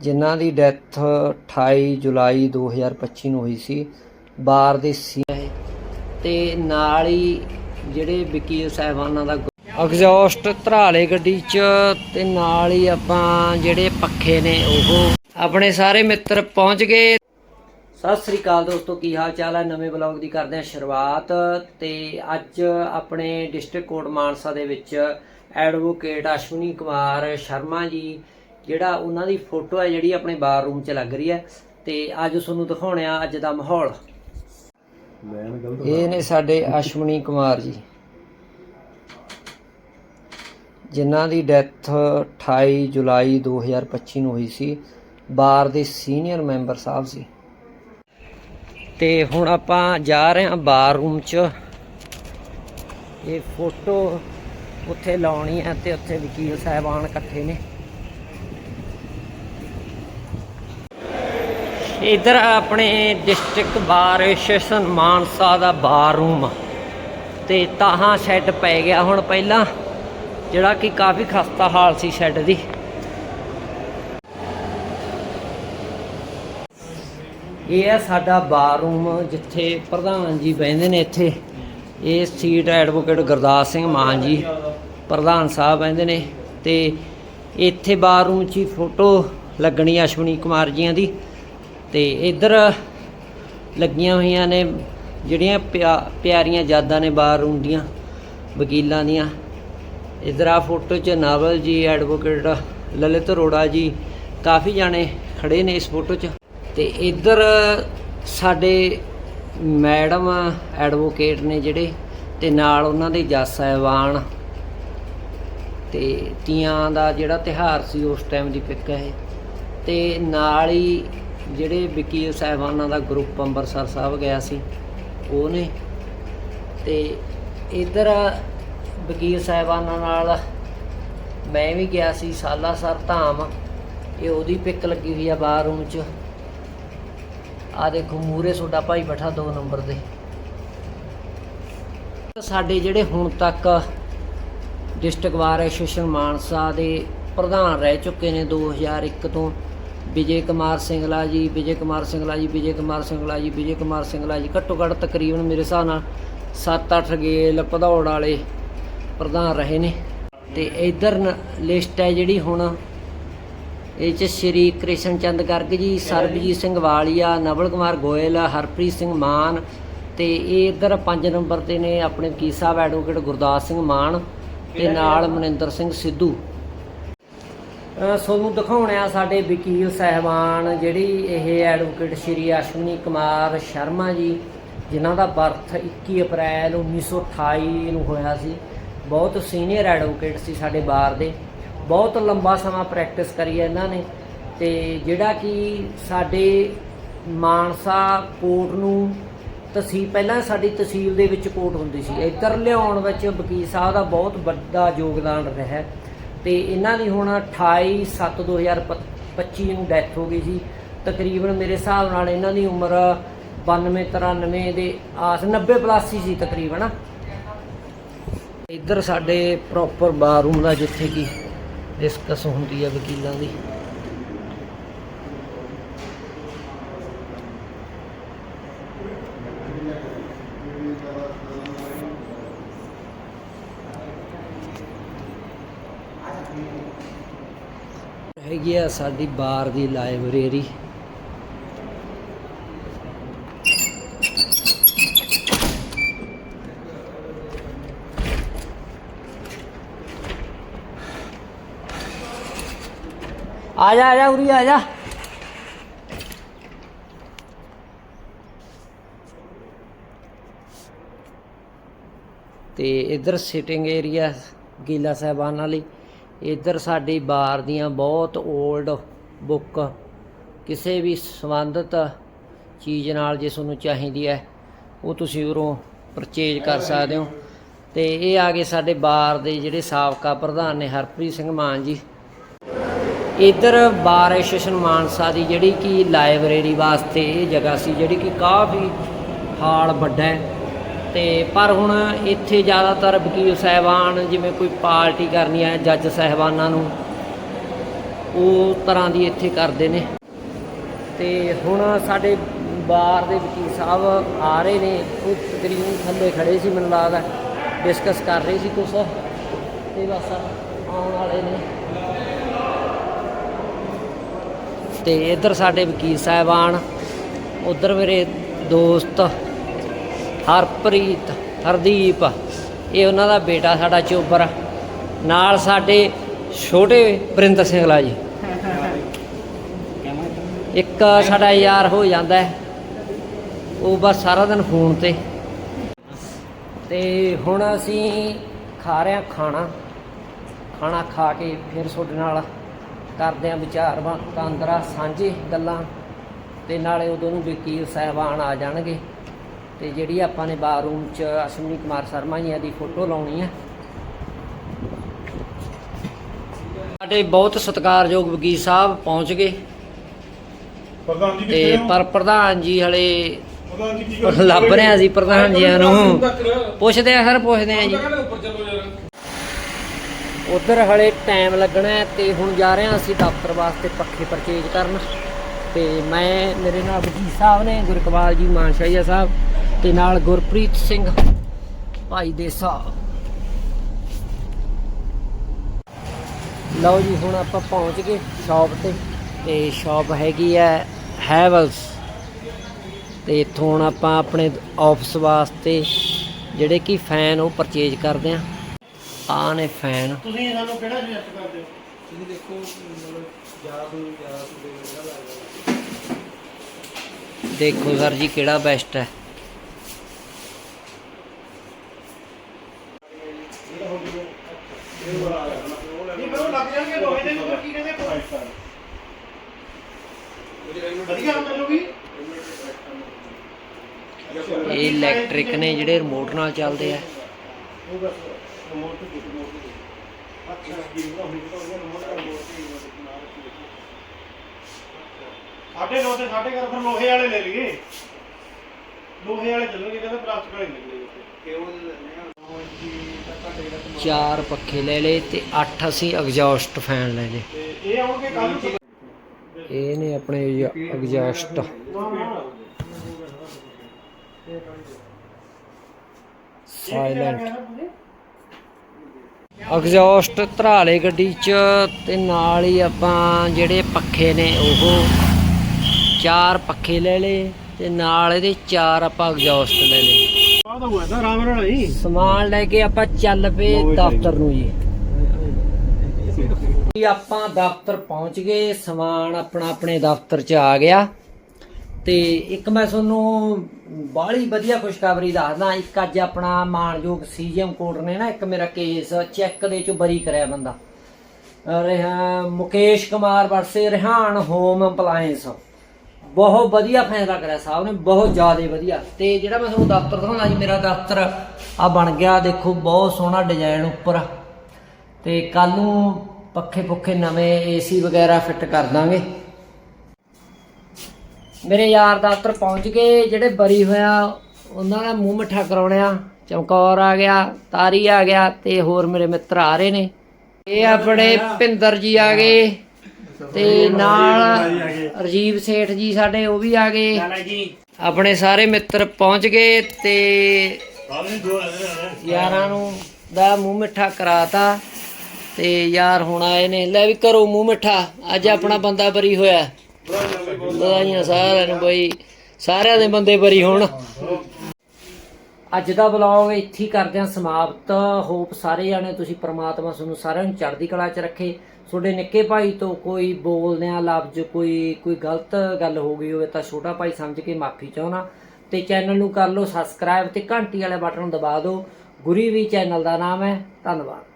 ਜਿਨ੍ਹਾਂ ਦੀ ਡੈਥ 28 ਜੁਲਾਈ 2025 ਨੂੰ ਹੋਈ ਸੀ, ਬਾਰ ਦੇ ਸੀ ਤੇ ਨਾਲ ਹੀ ਜਿਹੜੇ ਵਕੀਲ ਸਾਹਿਬਾਨਾਂ ਦਾ ਐਗਜ਼ੌਸਟ ਧਰਾਲੇ ਗੱਡੀ 'ਚ, ਤੇ ਨਾਲ ਹੀ ਆਪਾਂ ਜਿਹੜੇ ਪੱਖੇ ਨੇ ਉਹ ਆਪਣੇ ਸਾਰੇ ਮਿੱਤਰ ਪਹੁੰਚ ਗਏ। ਸਤਿ ਸ੍ਰੀ ਅਕਾਲ ਦੋਸਤੋ, ਕੀ ਹਾਲ ਚਾਲ ਹੈ? ਨਵੇਂ ਬਲੌਗ ਦੀ ਕਰਦੇ ਹਾਂ ਸ਼ੁਰੂਆਤ। ਤੇ ਅੱਜ ਆਪਣੇ ਡਿਸਟ੍ਰਿਕਟ ਕੋਰਟ ਮਾਨਸਾ ਦੇ ਵਿੱਚ ਐਡਵੋਕੇਟ ਅਸ਼ਵਨੀ ਕੁਮਾਰ ਸ਼ਰਮਾ ਜੀ ਜਿਹੜਾ ਉਹਨਾਂ ਦੀ ਫੋਟੋ ਹੈ ਜਿਹੜੀ ਆਪਣੇ ਬਾਰ ਰੂਮ 'ਚ ਲੱਗ ਰਹੀ ਹੈ ਤੇ ਅੱਜ ਤੁਹਾਨੂੰ ਦਿਖਾਉਣੇ ਆ ਅੱਜ ਦਾ ਮਾਹੌਲ। ਇਹ ਨੇ ਸਾਡੇ ਅਸ਼ਵਨੀ ਕੁਮਾਰ ਜੀ ਜਿਨ੍ਹਾਂ ਦੀ ਡੈਥ 28 ਜੁਲਾਈ 2025 ਨੂੰ ਹੋਈ ਸੀ ਬਾਰ ਦੇ ਸੀਨੀਅਰ ਮੈਂਬਰ ਸਾਹਿਬ ਸੀ। ਤੇ ਹੁਣ ਆਪਾਂ ਜਾ ਰਹੇ ਹਾਂ ਬਾਰ ਰੂਮ 'ਚ। ਇਹ ਫੋਟੋ ਉੱਥੇ ਲਾਉਣੀ ਹੈ ਤੇ ਉੱਥੇ ਵਕੀਲ ਸਾਹਿਬਾਨ ਇਕੱਠੇ ਨੇ। ਇਧਰ ਆਪਣੇ ਡਿਸਟ੍ਰਿਕਟ ਬਾਰ ਐਸੋਸੀਏਸ਼ਨ ਮਾਨਸਾ ਦਾ ਬਾਰ ਰੂਮ ਤੇ ਤਾਹਾਂ ਸ਼ੈੱਡ ਪੈ ਗਿਆ ਹੁਣ ਪਹਿਲਾਂ, ਜਿਹੜਾ ਕਿ ਕਾਫੀ ਖਸਤਾ ਹਾਲ ਸੀ ਸ਼ੈੱਡ ਦੀ। ਇਹ ਹੈ ਸਾਡਾ ਬਾਰ ਰੂਮ ਜਿੱਥੇ ਪ੍ਰਧਾਨ ਜੀ ਬਹਿੰਦੇ ਨੇ ਇੱਥੇ। ਇਹ ਸੀਟ ਐਡਵੋਕੇਟ ਗੁਰਦਾਸ ਸਿੰਘ ਮਾਨ ਜੀ, ਪ੍ਰਧਾਨ ਸਾਹਿਬ ਬਹਿੰਦੇ ਨੇ। ਤੇ ਇੱਥੇ ਬਾਰ ਰੂਮ 'ਚ ਹੀ ਫੋਟੋ ਲੱਗਣੀ ਅਸ਼ਵਨੀ ਕੁਮਾਰ ਜੀਆਂ ਦੀ। ਤੇ ਇੱਧਰ ਲੱਗੀਆਂ ਹੋਈਆਂ ਨੇ ਜਿਹੜੀਆਂ ਪਿਆ- ਪਿਆਰੀਆਂ ਯਾਦਾਂ ਨੇ ਬਾਰ ਦੀਆਂ ਵਕੀਲਾਂ ਦੀਆਂ। ਇੱਧਰ ਆ ਫੋਟੋ 'ਚ ਨਾਵਲ ਜੀ, ਐਡਵੋਕੇਟ ਲਲਿਤ ਅਰੋੜਾ ਜੀ, ਕਾਫੀ ਜਾਣੇ ਖੜੇ ਨੇ ਇਸ ਫੋਟੋ 'ਚ। ਤੇ ਇੱਧਰ ਸਾਡੇ ਮੈਡਮ ਐਡਵੋਕੇਟ ਨੇ ਜਿਹੜੇ, ਤੇ ਨਾਲ ਉਹਨਾਂ ਦੇ ਜੱਜ ਸਾਹਿਬਾਨ। ਤੇ ਤੀਆਂ ਦਾ ਜਿਹੜਾ ਤਿਹਾਰ ਸੀ ਉਸ ਟਾਈਮ ਦੀ ਪਿਕ ਹੈ ਇਹ। ਤੇ ਨਾਲ ਹੀ ਜਿਹੜੇ ਵਕੀਲ ਸਾਹਿਬਾਨਾਂ ਦਾ ਗਰੁੱਪ ਅੰਮ੍ਰਿਤਸਰ ਸਾਹਿਬ ਗਿਆ ਸੀ, ਉਹ ਨੇ। ਤੇ ਇੱਧਰ ਵਕੀਲ ਸਾਹਿਬਾਨਾਂ ਨਾਲ ਮੈਂ ਵੀ ਗਿਆ ਸੀ ਸਾਲਾਸਰ ਧਾਮ। ਇਹ ਉਹਦੀ ਪਿੱਕ ਲੱਗੀ ਹੋਈ ਆ ਬਾਹਰ ਰੂਮ 'ਚ। ਆ ਦੇਖੋ ਮੂਰੇ ਤੁਹਾਡਾ ਭਾਈ ਬੈਠਾ 2 ਨੰਬਰ ਦੇ ਸਾਡੇ ਜਿਹੜੇ ਹੁਣ ਤੱਕ ਡਿਸਟ੍ਰਿਕਟ ਵਾਰ ਐਸੋਸੀਏਸ਼ਨ ਮਾਨਸਾ ਦੇ ਪ੍ਰਧਾਨ ਰਹਿ ਚੁੱਕੇ ਨੇ 2001 ਤੋਂ। ਵਿਜੇ ਕੁਮਾਰ ਸਿੰਗਲਾ ਜੀ, ਵਿਜੇ ਕੁਮਾਰ ਸਿੰਗਲਾ ਜੀ, ਵਿਜੇ ਕੁਮਾਰ ਸਿੰਗਲਾ ਜੀ, ਵਿਜੇ ਕੁਮਾਰ ਸਿੰਗਲਾ ਜੀ ਘੱਟੋ ਘੱਟ ਤਕਰੀਬਨ ਮੇਰੇ ਹਿਸਾਬ ਨਾਲ 7-8 ਗੇਲ ਭਦੌੜ ਵਾਲੇ ਪ੍ਰਧਾਨ ਰਹੇ ਨੇ। ਤੇ ਇਧਰ ਲਿਸਟ ਹੈ ਜਿਹੜੀ ਹੁਣ, ਇਹ ਚ ਸ਼੍ਰੀ ਕ੍ਰਿਸ਼ਨ ਚੰਦ ਗਰਗ ਜੀ, ਸਰਬਜੀਤ ਸਿੰਘ ਵਾਲੀਆ, ਨਵਲ ਕੁਮਾਰ ਗੋਇਲ, ਹਰਪ੍ਰੀਤ ਸਿੰਘ ਮਾਨ ਤੇ ਇਹ ਇਧਰ 5 ਨੰਬਰ ਤੇ ਨੇ ਆਪਣੇ ਵਕੀਲ ਸਾਹਿਬ ਐਡਵੋਕੇਟ ਗੁਰਦਾਸ ਸਿੰਘ ਮਾਨ ਤੇ ਨਾਲ ਮਨਿੰਦਰ ਸਿੰਘ ਸਿੱਧੂ। ਤੁਹਾਨੂੰ ਦਿਖਾਉਣੇ ਆ ਸਾਡੇ ਵਕੀਲ ਸਹਿਬਾਨ, ਜਿਹੜੀ ਇਹ ਐਡਵੋਕੇਟ ਸ਼੍ਰੀ ਅਸ਼ਵਨੀ ਕੁਮਾਰ ਸ਼ਰਮਾ ਜੀ, ਜਿਨ੍ਹਾਂ ਦਾ ਬਰਥ 21 ਅਪ੍ਰੈਲ 1928 ਨੂੰ ਹੋਇਆ ਸੀ। ਬਹੁਤ ਸੀਨੀਅਰ ਐਡਵੋਕੇਟ ਸੀ ਸਾਡੇ ਬਾਰ ਦੇ। ਬਹੁਤ ਲੰਬਾ ਸਮਾਂ ਪ੍ਰੈਕਟਿਸ ਕਰੀ ਹੈ ਇਹਨਾਂ ਨੇ। ਤੇ ਜਿਹੜਾ ਕਿ ਸਾਡੇ ਮਾਨਸਾ ਕੋਰਟ ਨੂੰ ਤਹਿਸੀਲ ਪਹਿਲਾਂ ਸਾਡੀ ਤਹਿਸੀਲ ਦੇ ਵਿੱਚ ਕੋਰਟ ਹੁੰਦੀ ਸੀ। ਇੱਧਰ ਲਿਆਉਣ ਵਿੱਚ ਵਕੀਲ ਸਾਹਿਬ ਦਾ ਬਹੁਤ ਵੱਡਾ ਯੋਗਦਾਨ ਰਿਹਾ। ਹੈ ਤੇ ਇਹਨਾਂ ਦੀ ਹੁਣ 28 7 2025 ਨੂੰ ਡੈਥ ਹੋ ਗਈ ਸੀ। ਤਕਰੀਬਨ ਮੇਰੇ ਹਿਸਾਬ ਨਾਲ ਇਹਨਾਂ ਦੀ ਉਮਰ 92 93 ਦੇ ਆਸ 90 ਪਲੱਸ ਹੀ ਸੀ ਤਕਰੀਬਨ। ਇੱਧਰ ਸਾਡੇ ਪ੍ਰੋਪਰ ਬਾਥਰੂਮ ਦਾ ਜਿੱਥੇ ਕੀ ਡਿਸਕਸ ਹੁੰਦੀ ਹੈ ਵਕੀਲਾਂ ਦੀ। ਹੈਗੀ ਆ ਸਾਡੀ ਬਾਰ ਦੀ ਲਾਇਬ੍ਰੇਰੀ। ਆ ਜਾ ਆ ਜਾ ਉਰੀ ਆ ਜਾ ਤੇ ਇਧਰ ਸਿਟਿੰਗ ਏਰੀਆ ਗੀਲਾ ਸਾਹਿਬਾਨਾਂ ਵਾਲੀ ਇੱਧਰ ਸਾਡੀ ਬਾਰ ਦੀਆਂ ਬਹੁਤ 올ਡ ਬੁੱਕ ਕਿਸੇ ਵੀ ਸੰਬੰਧਿਤ ਚੀਜ਼ ਨਾਲ ਜੇ ਤੁਹਾਨੂੰ ਚਾਹੀਦੀ ਹੈ, ਉਹ ਤੁਸੀਂ ਉਰੋਂ ਪਰਚੇਜ ਕਰ ਸਕਦੇ ਹੋ। ਤੇ ਇਹ ਆ ਗਏ ਸਾਡੇ ਬਾਰ ਦੇ ਜਿਹੜੇ ਸਾਬਕਾ ਪ੍ਰਧਾਨ ਨੇ ਹਰਪ੍ਰੀਤ ਸਿੰਘ ਮਾਨ ਜੀ। ਇੱਧਰ ਬਾਰ ਐਸੋਸੀਏਸ਼ਨ ਮਾਨਸਾ ਦੀ ਜਿਹੜੀ ਕਿ ਲਾਇਬ੍ਰੇਰੀ ਵਾਸਤੇ ਇਹ ਜਗ੍ਹਾ ਸੀ, ਜਿਹੜੀ ਕਿ ਕਾਫੀ ਹਾਲ ਵੱਡਾ ਹੈ। ਤੇ ਪਰ ਹੁਣ ਇੱਥੇ ਜ਼ਿਆਦਾਤਰ ਵਕੀਲ ਸਾਹਿਬਾਨ, ਜਿਵੇਂ ਕੋਈ ਪਾਰਟੀ ਕਰਨੀ ਹੈ ਜੱਜ ਸਾਹਿਬਾਨਾਂ ਨੂੰ, ਉਹ ਤਰ੍ਹਾਂ ਦੀ ਇੱਥੇ ਕਰਦੇ ਨੇ। ਤੇ ਹੁਣ ਸਾਡੇ ਬਾਰ ਦੇ ਵਕੀਲ ਸਾਹਿਬ ਆ ਰਹੇ ਨੇ, ਉਹ ਤਕਰੀਬਨ ਥੱਲੇ ਖੜੇ ਸੀ, ਮੈਨੂੰ ਲੱਗਦਾ ਡਿਸਕਸ ਕਰ ਰਹੇ ਸੀ ਕੁਛ। ਤੇ ਬਸ ਆਉਣ ਵਾਲੇ ਨੇ। ਤੇ ਇੱਧਰ ਸਾਡੇ ਵਕੀਲ ਸਾਹਿਬਾਨ, ਉਧਰ ਮੇਰੇ ਦੋਸਤ ਹਰਪ੍ਰੀਤ, ਹਰਦੀਪ, ਇਹ ਉਹਨਾਂ ਦਾ ਬੇਟਾ ਸਾਡਾ ਚੋਬਰ ਨਾਲ ਸਾਡੇ ਛੋਟੇ ਵਰਿੰਦਰ ਸਿੰਘਲਾ ਜੀ। ਇੱਕ ਸਾਡਾ ਯਾਰ ਹੋ ਜਾਂਦਾ ਉਹ ਬਸ ਸਾਰਾ ਦਿਨ ਫੋਨ ਤੇ। ਤੇ ਹੁਣ ਅਸੀਂ ਖਾ ਰਹੇ ਹਾਂ ਖਾਣਾ। ਖਾਣਾ ਖਾ ਕੇ ਫਿਰ ਤੁਹਾਡੇ ਨਾਲ ਕਰਦੇ ਹਾਂ ਵਿਚਾਰ ਵਟਾਂਦਰਾ ਸਾਂਝੇ ਗੱਲਾਂ। ਤੇ ਨਾਲੇ ਉਦੋਂ ਨੂੰ ਵਕੀਲ ਸਾਹਿਬਾਨ ਆ ਜਾਣਗੇ। ਤੇ ਜਿਹੜੀ ਆਪਾਂ ਨੇ ਬਾਥਰੂਮ 'ਚ ਅਸ਼ਵਨੀ ਕੁਮਾਰ ਸ਼ਰਮਾ ਜੀ ਦੀ ਫੋਟੋ ਲਾਉਣੀ ਹੈ ਸਾਡੇ ਬਹੁਤ ਸਤਿਕਾਰਯੋਗ ਵਕੀਲ ਸਾਹਿਬ ਪਹੁੰਚ ਗਏ। ਪ੍ਰਧਾਨ ਜੀ ਤੇ ਪਰ ਪ੍ਰਧਾਨ ਜੀ ਹਲੇ ਪ੍ਰਧਾਨ ਜੀ ਕੀ ਕਰਦੇ ਲੱਭ ਰਹੇ ਆ ਜੀ ਪ੍ਰਧਾਨ ਜੀਆਂ ਨੂੰ ਪੁੱਛਦੇ ਆ ਸਰ ਪੁੱਛਦੇ ਆ ਜੀ। ਉਧਰ ਹਲੇ ਟਾਈਮ ਲੱਗਣਾ ਹੈ ਤੇ ਹੁਣ ਜਾ ਰਹੇ ਹਾਂ ਅਸੀਂ ਦਫ਼ਤਰ ਵਾਸਤੇ ਪੱਖੇ ਪਰਚੇਜ ਕਰਨ। ਤੇ ਮੈਂ ਮੇਰੇ ਨਾਲ ਵਕੀਲ ਸਾਹਿਬ ਨੇ ਗੁਰਕਵਾਲ ਜੀ ਮਾਨਸ਼ਾਹੀਆ ਸਾਹਿਬ। ਤੇ ਨਾਲ ਗੁਰਪ੍ਰੀਤ ਸਿੰਘ ਭਾਈ ਦੇ ਸਾਹਿਬ ਲਓ ਜੀ ਹੁਣ ਆਪਾਂ ਪਹੁੰਚ ਗਏ ਸ਼ਾਪ ਤੇ ਤੇ ਸ਼ਾਪ ਹੈਗੀ ਹੈ ਹੈਵਲਸ। ਤੇ ਇੱਥੋਂ ਹੁਣ ਆਪਾਂ ਆਪਣੇ ਆਫਿਸ ਵਾਸਤੇ ਜਿਹੜੇ ਕਿ ਫੈਨ ਉਹ ਪਰਚੇਜ ਕਰਦੇ ਆਂ ਆ ਨੇ ਫੈਨ। ਤੁਸੀਂ ਸਾਨੂੰ ਕਿਹੜਾ ਸੁਜੈਸਟ ਕਰਦੇ ਹੋ? ਤੁਸੀਂ ਦੇਖੋ ਮਤਲਬ ਜ਼ਿਆਦਾ ਤੋਂ ਜ਼ਿਆਦਾ ਤੁਹਾਡੇ ਲੱਗਦਾ। ਦੇਖੋ ਸਰ ਜੀ ਕਿਹੜਾ ਬੈਸਟ ਹੈ ਨਹੀਂ ਪਰ ਉਹ ਲੱਗ ਜਾਣਗੇ ਲੋਹੇ ਦੇ ਉੱਪਰ ਕੀ ਕਹਿੰਦੇ ਵਧੀਆ ਮਿਲੂਗੀ ਇਲੈਕਟ੍ਰਿਕ ਨੇ ਜਿਹੜੇ ਰਿਮੋਟ ਨਾਲ ਚੱਲਦੇ ਆ। ਸਾਡੇ ਨੌ ਤੇ ਸਾਡੇ ਘਰ ਫਿਰ ਲੋਹੇ ਵਾਲੇ ਲੈ ਲਈਏ। ਲੋਹੇ ਵਾਲੇ ਚੱਲਣਗੇ ਕਹਿੰਦੇ ਪਲਾਸਟਿਕ ਵਾਲੇ ਦਾ ਚਾਰ ਪੱਖੇ ਲੈ ਲਏ ਤੇ 8 ਅਸੀਂ ਐਗਜ਼ੌਸਟ ਫੈਨ ਲੈ ਲਏ। ਇਹ ਆਉਣਗੇ ਕੱਲ ਇਹ ਨੇ ਆਪਣੇ ਐਗਜ਼ੌਸਟ ਸਾਇਲੈਂਟ ਐਗਜ਼ੌਸਟ ਧਰਾ ਲਏ ਗੱਡੀ 'ਚ ਤੇ ਨਾਲ ਹੀ ਆਪਾਂ ਜਿਹੜੇ ਪੱਖੇ ਨੇ ਉਹ ਚਾਰ ਪੱਖੇ ਲੈ ਲਏ ਤੇ ਨਾਲ ਇਹਦੇ ਚਾਰ ਆਪਾਂ ਐਗਜ਼ੌਸਟ ਲੈ ਹੀ ਸਮਾਨ ਲੈ ਕੇ ਆਪਾਂ ਚੱਲ ਪਏ ਦਫ਼ਤਰ ਨੂੰ ਜੀ। ਆਪਾਂ ਦਫ਼ਤਰ ਪਹੁੰਚ ਗਏ ਸਮਾਨ ਆਪਣਾ ਆਪਣੇ ਦਫ਼ਤਰ 'ਚ ਆ ਗਿਆ। ਤੇ ਇੱਕ ਮੈਂ ਤੁਹਾਨੂੰ ਬਾਹਲੀ ਵਧੀਆ ਖੁਸ਼ਖਬਰੀ ਦੱਸਦਾ, ਇੱਕ ਅੱਜ ਆਪਣਾ ਮਾਨਯੋਗ ਸੀਜੀਐਮ ਕੋਰਟ ਨੇ ਨਾ ਇੱਕ ਮੇਰਾ ਕੇਸ ਚੈੱਕ ਦੇ ਚੋਂ ਬਰੀ ਕਰਿਆ ਬੰਦਾ। ਰਿਹਾ Mukesh Kumar versus Rihan home appliances ਬਹੁਤ ਵਧੀਆ ਫੈਸਲਾ ਕਰਿਆ ਸਾਹਿਬ ਨੇ, ਬਹੁਤ ਜ਼ਿਆਦਾ ਵਧੀਆ। ਤੇ ਜਿਹੜਾ ਮੈਂ ਤੁਹਾਨੂੰ ਦਫ਼ਤਰ ਦਿਖਾਉਂਦਾ ਜੀ, ਮੇਰਾ ਦਫ਼ਤਰ ਆ ਬਣ ਗਿਆ, ਦੇਖੋ ਬਹੁਤ ਸੋਹਣਾ ਡਿਜ਼ਾਈਨ ਉੱਪਰ। ਤੇ ਕੱਲ ਨੂੰ ਪੱਖੇ ਪੁੱਖੇ ਨਵੇਂ ਏਸੀ ਵਗੈਰਾ ਫਿੱਟ ਕਰ ਦਾਂਗੇ। ਮੇਰੇ ਯਾਰ ਦਫ਼ਤਰ ਪਹੁੰਚ ਗਏ, ਜਿਹੜੇ ਬਰੀ ਹੋਇਆ, ਉਹਨਾਂ ਦਾ ਮੂੰਹ ਮਿੱਠਾ ਕਰਾਉਣਿਆ। ਚਮਕੌਰ ਆ ਗਿਆ, ਤਾਰੀ ਆ ਗਿਆ ਤੇ ਹੋਰ ਮੇਰੇ ਮਿੱਤਰ ਆ ਰਹੇ ਨੇ। ਇਹ ਆਪਣੇ ਭਿੰਦਰ ਜੀ ਆ ਗਏ ਤੇ ਨਾਲ ਰਜੀਵ ਸੇਠ ਜੀ ਸਾਡੇ, ਉਹ ਵੀ ਆ ਗਏ। ਆਪਣੇ ਸਾਰੇ ਮਿੱਤਰ ਪਹੁੰਚ ਗਏ ਤੇ ਯਾਰਾਂ ਨੂੰ ਦਾ ਮੂੰਹ ਮਿੱਠਾ ਕਰਾਤਾ ਤੇ ਯਾਰ ਹੁਣ ਆਏ ਨੇ। ਲੈ ਵੀ ਕਰੋ ਮੂੰਹ ਮਿੱਠਾ, ਅੱਜ ਆਪਣਾ ਬੰਦਾ ਬਰੀ ਹੋਇਆ। ਵਧਾਈਆਂ ਸਾਰਿਆਂ ਨੂੰ ਬਈ। ਸਾਰਿਆਂ ਦੇ ਬੰਦੇ ਬਰੀ ਹੋਣ। ਅੱਜ ਦਾ ਵਲੌਗ ਇੱਥੇ ਹੀ ਕਰਦੇ ਹਾਂ ਸਮਾਪਤ। ਹੋਪ ਸਾਰੇ ਜਾਣੇ ਤੁਸੀਂ ਪ੍ਰਮਾਤਮਾ ਤੁਹਾਨੂੰ ਸਾਰਿਆਂ ਨੂੰ ਚੜ੍ਹਦੀ ਕਲਾ 'ਚ ਰੱਖੇ। ਤੁਹਾਡੇ ਨਿੱਕੇ ਭਾਈ ਤੋਂ ਕੋਈ ਬੋਲਦੇ ਆ ਲਫ਼ਜ਼, ਕੋਈ ਕੋਈ ਗਲਤ ਗੱਲ ਹੋ ਗਈ ਹੋਵੇ ਤਾਂ ਛੋਟਾ ਭਾਈ ਸਮਝ ਕੇ ਮਾਫੀ ਚਾਹਣਾ ਤੇ ਚੈਨਲ ਨੂੰ ਕਰ ਲਓ ਸਬਸਕ੍ਰਾਈਬ ਤੇ ਘੰਟੀ ਵਾਲੇ ਬਟਨ ਦਬਾ ਦਿਓ। ਗੁਰੀ ਵੀ ਚੈਨਲ ਦਾ ਨਾਮ ਹੈ। ਧੰਨਵਾਦ।